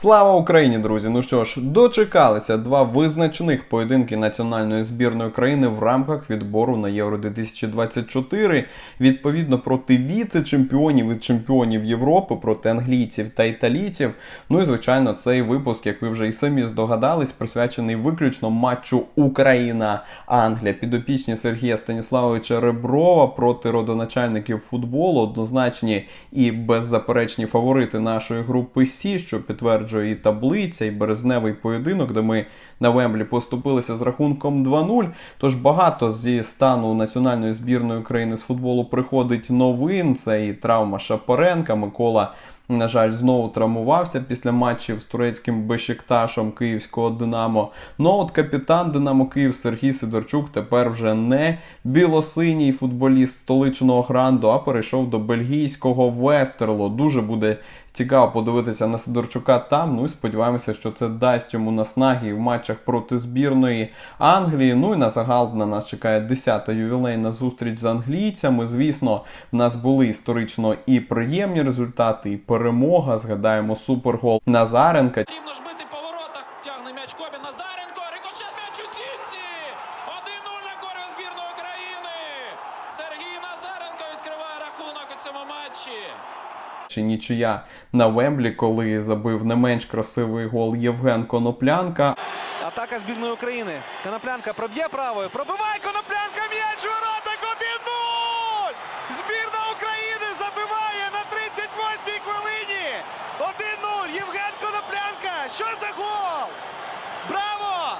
Слава Україні, друзі! Ну що ж, дочекалися два визначних поєдинки національної збірної країни в рамках відбору на Євро 2024. Відповідно проти віце-чемпіонів і чемпіонів Європи, проти англійців та італійців. Ну і звичайно, цей випуск, як ви вже і самі здогадались, присвячений виключно матчу Україна-Англія. Підопічні Сергія Станіславовича Реброва проти родоначальників футболу однозначні і беззаперечні фаворити нашої групи Сі, що підтверджує і таблиця, і березневий поєдинок, де ми на Вемблі поступилися з рахунком 2-0. Тож багато зі стану національної збірної України з футболу приходить новин. Це і травма Шапоренка, Микола. На жаль, знову травмувався після матчів з турецьким Бешикташем київського Динамо. Ну от капітан Динамо Київ Сергій Сидорчук тепер вже не білосиній футболіст столичного гранду, а перейшов до бельгійського Вестерло. Дуже буде цікаво подивитися на Сидорчука там. Ну і сподіваємося, що це дасть йому наснаги в матчах проти збірної Англії. Ну і на загал на нас чекає 10-та ювілейна зустріч з англійцями. Звісно, в нас були історично і приємні результати, і перемога. Згадаємо супергол Назаренка. Потрібно ж бити поворотах. Тягне м'яч Кобі Назаренко. Рикошет м'яч у сітці. 1-0 на користь збірної України. Сергій Назаренко відкриває рахунок цьому матчі. Чи нічия на Вемблі, коли забив не менш красивий гол Євген Коноплянка. Атака збірної України. Коноплянка проб'є правою. Пробиває Коноплянка м'яч у воротах 1-0! Збірна України забиває на 38-й хвилині. 1-0. Євген Коноплянка. Що за гол? Браво!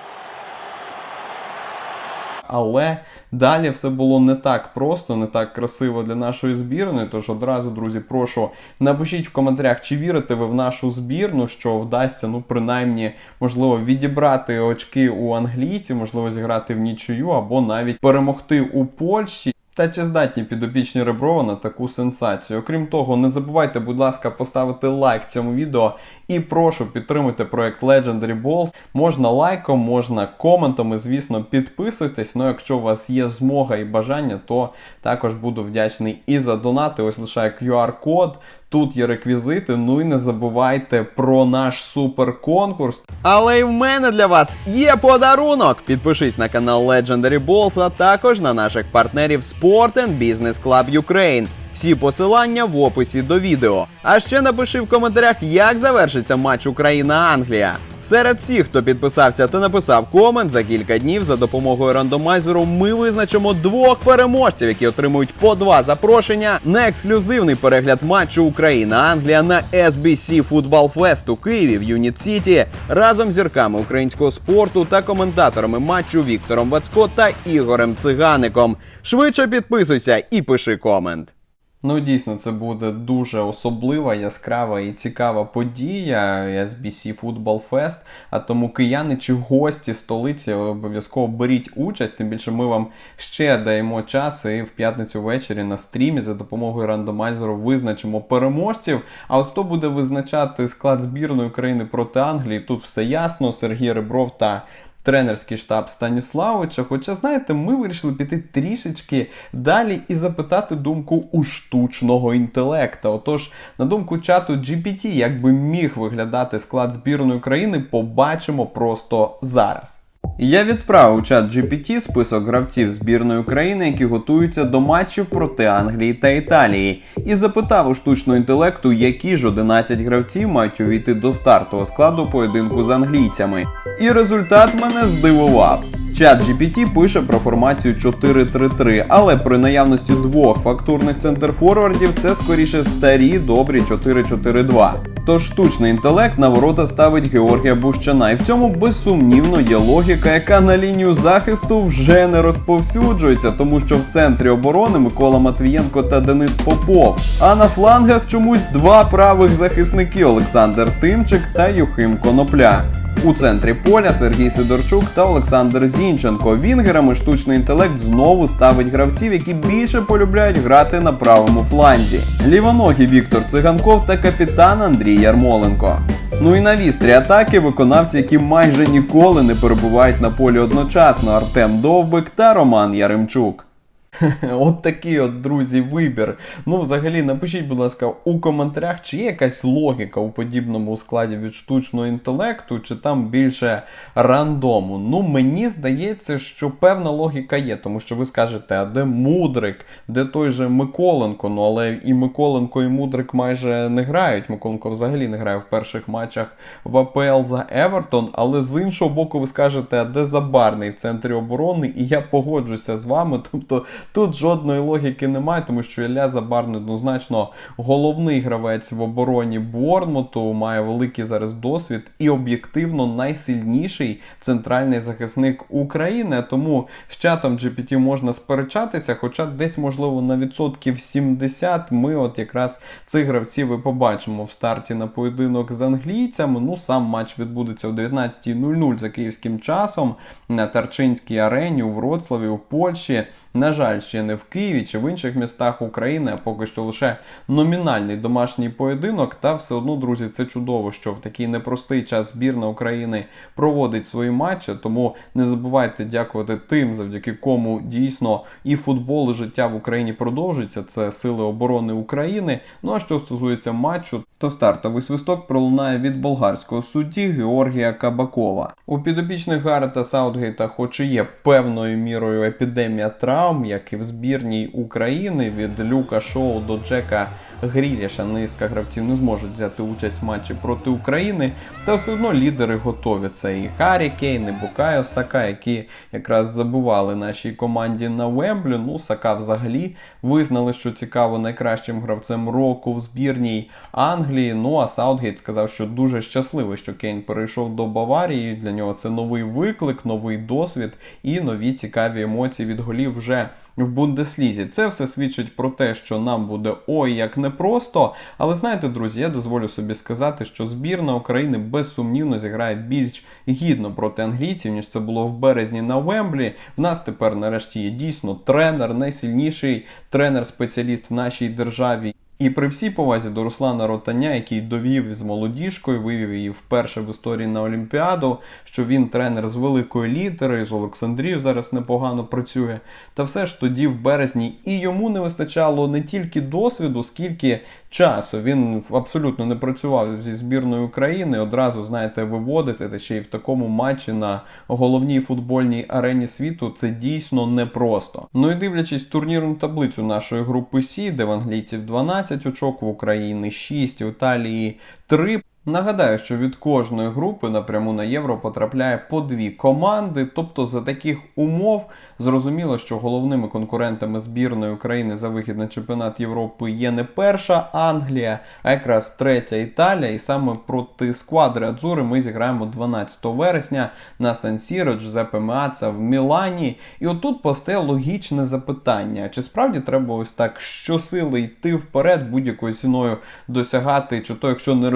Але далі все було не так просто, не так красиво для нашої збірної. Тож одразу, друзі, прошу напишіть в коментарях, чи вірите ви в нашу збірну, що вдасться, ну принаймні, можливо, відібрати очки у англійців, можливо, зіграти в нічию або навіть перемогти у Польщі. Та чи здатні підопічні Реброва на таку сенсацію? Окрім того, не забувайте, будь ласка, поставити лайк цьому відео і прошу підтримати проект Legendary Balls. Можна лайком, можна коментом і, звісно, підписуйтесь. Ну, якщо у вас є змога і бажання, то також буду вдячний і за донати. Ось лише QR-код. Тут є реквізити. Ну і не забувайте про наш суперконкурс. Але й в мене для вас є подарунок. Підпишись на канал Legendary Balls, а також на наших партнерів Sport and Business Club Ukraine. Всі посилання в описі до відео. А ще напиши в коментарях, як завершиться матч Україна-Англія. Серед всіх, хто підписався та написав комент за кілька днів за допомогою рандомайзеру, ми визначимо двох переможців, які отримують по два запрошення на ексклюзивний перегляд матчу Україна-Англія на SBC Football Fest у Києві в Юніт Сіті разом з зірками українського спорту та коментаторами матчу Віктором Вацько та Ігорем Цигаником. Швидше підписуйся і пиши комент. Ну, дійсно, це буде дуже особлива, яскрава і цікава подія SBC Football Fest. А тому кияни чи гості столиці обов'язково беріть участь. Тим більше ми вам ще даємо час і в п'ятницю ввечері на стрімі за допомогою рандомайзеру визначимо переможців. А от хто буде визначати склад збірної України проти Англії? Тут все ясно. Сергій Ребров та тренерський штаб Станіславовича. Хоча, знаєте, ми вирішили піти трішечки далі і запитати думку у штучного інтелекта. Отож, на думку чату GPT, як би міг виглядати склад збірної країни, побачимо просто зараз. Я відправив у чат GPT список гравців збірної України, які готуються до матчів проти Англії та Італії, і запитав у штучного інтелекту, які ж 11 гравців мають увійти до стартового складу поєдинку з англійцями. І результат мене здивував. Чат GPT пише про формацію 4-3-3, але при наявності двох фактурних центрфорвардів це скоріше старі добрі 4-4-2. Тож штучний інтелект на ворота ставить Георгія Бущана, і в цьому безсумнівно є логіка, яка на лінію захисту вже не розповсюджується, тому що в центрі оборони Микола Матвієнко та Денис Попов. А на флангах чомусь два правих захисники Олександр Тимчик та Юхим Конопля. У центрі поля Сергій Сидорчук та Олександр Зінченко. Вінгерами штучний інтелект знову ставить гравців, які більше полюбляють грати на правому фланзі. Лівоногий Віктор Циганков та капітан Андрій Ярмоленко. Ну і на вістрі атаки виконавці, які майже ніколи не перебувають на полі одночасно Артем Довбик та Роман Яремчук. От такий от, друзі, вибір. Ну, взагалі, напишіть, будь ласка, у коментарях, чи є якась логіка у подібному складі від штучного інтелекту, чи там більше рандому. Ну, мені здається, що певна логіка є, тому що ви скажете, а де Мудрик, де той же Миколенко? Ну, але і Миколенко, і Мудрик майже не грають. Миколенко взагалі не грає в перших матчах в АПЛ за Евертон. Але з іншого боку, ви скажете, а де Забарний в центрі оборони? І я погоджуся з вами. Тобто тут жодної логіки немає, тому що Ілля Забарний однозначно головний гравець в обороні Борнмуту, має великий зараз досвід і об'єктивно найсильніший центральний захисник України. Тому з чатом GPT можна сперечатися, хоча десь, можливо, на відсотків 70 ми от якраз цих гравців і побачимо в старті на поєдинок з англійцями. Ну, сам матч відбудеться о 19.00 за київським часом на Тарчинській арені у Вроцлаві, у Польщі. На жаль, ще не в Києві чи в інших містах України, а поки що лише номінальний домашній поєдинок. Та все одно, друзі, це чудово, що в такий непростий час збірна України проводить свої матчі. Тому не забувайте дякувати тим, завдяки кому дійсно і футбол, і життя в Україні продовжується. Це сили оборони України. Ну а що стосується матчу, то стартовий свисток пролунає від болгарського судді Георгія Кабакова. У підопічних Гарета Саутгейта, хоч і є певною мірою епідемія травм, як і в збірній України від Люка Шоу до Джека. Гріліша низка гравців не зможуть взяти участь в матчі проти України, та все одно лідери готові. Це і Харі Кейн, і Букайо Сака, які якраз забували нашій команді на Вемблі. Ну, Сака взагалі визнали, що цікаво найкращим гравцем року в збірній Англії. Ну а Саутгейт сказав, що дуже щасливий, що Кейн перейшов до Баварії. Для нього це новий виклик, новий досвід і нові цікаві емоції від голів вже в Бундеслізі. Це все свідчить про те, що нам буде ой як непросто. Але знаєте, друзі, я дозволю собі сказати, що збірна України безсумнівно зіграє більш гідно проти англійців, ніж це було в березні на Вемблі. В нас тепер нарешті є дійсно тренер, найсильніший тренер-спеціаліст в нашій державі. І при всій повазі до Руслана Ротаня, який довів з молодіжкою, вивів її вперше в історії на Олімпіаду, що він тренер з великої літери, з Олександрією зараз непогано працює. Та все ж тоді в березні і йому не вистачало не тільки досвіду, скільки часу. Він абсолютно не працював зі збірною України. Одразу, знаєте, виводити, та ще й в такому матчі на головній футбольній арені світу це дійсно непросто. Ну і дивлячись турнірну таблицю нашої групи Сі, де в англійців 12 очок, в Україні 6, в Італії 3. Нагадаю, що від кожної групи напряму на євро потрапляє по дві команди. Тобто, за таких умов зрозуміло, що головними конкурентами збірної України за вихід на чемпіонат Європи є не перша Англія, а якраз третя Італія. І саме проти сквадри Адзури ми зіграємо 12 вересня на Сан-Сіро Джузеппе Меаца в Мілані. І отут постає логічне запитання: чи справді треба ось так щосили йти вперед, будь-якою ціною досягати, чи то якщо не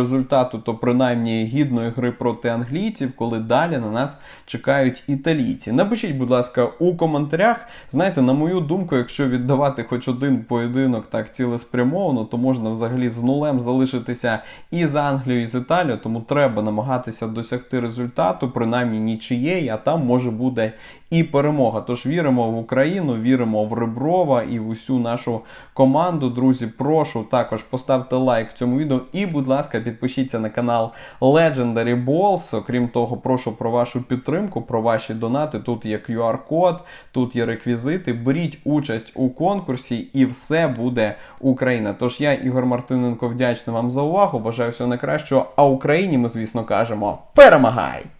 результату, то принаймні гідної гри проти англійців, коли далі на нас чекають італійці. Напишіть, будь ласка, у коментарях. Знаєте, на мою думку, якщо віддавати хоч один поєдинок так цілеспрямовано, то можна взагалі з нулем залишитися і з Англією, і з Італією, тому треба намагатися досягти результату, принаймні нічиєї, а там може буде і перемога. Тож віримо в Україну, віримо в Реброва і в усю нашу команду. Друзі, прошу також поставте лайк цьому відео і, будь ласка, підпишіться на канал Legendary Balls. Окрім того, прошу про вашу підтримку, про ваші донати. Тут є QR-код, тут є реквізити. Беріть участь у конкурсі, і все буде Україна. Тож я, Ігор Мартиненко, вдячний вам за увагу. Бажаю всього найкращого. А Україні ми, звісно, кажемо: перемагай!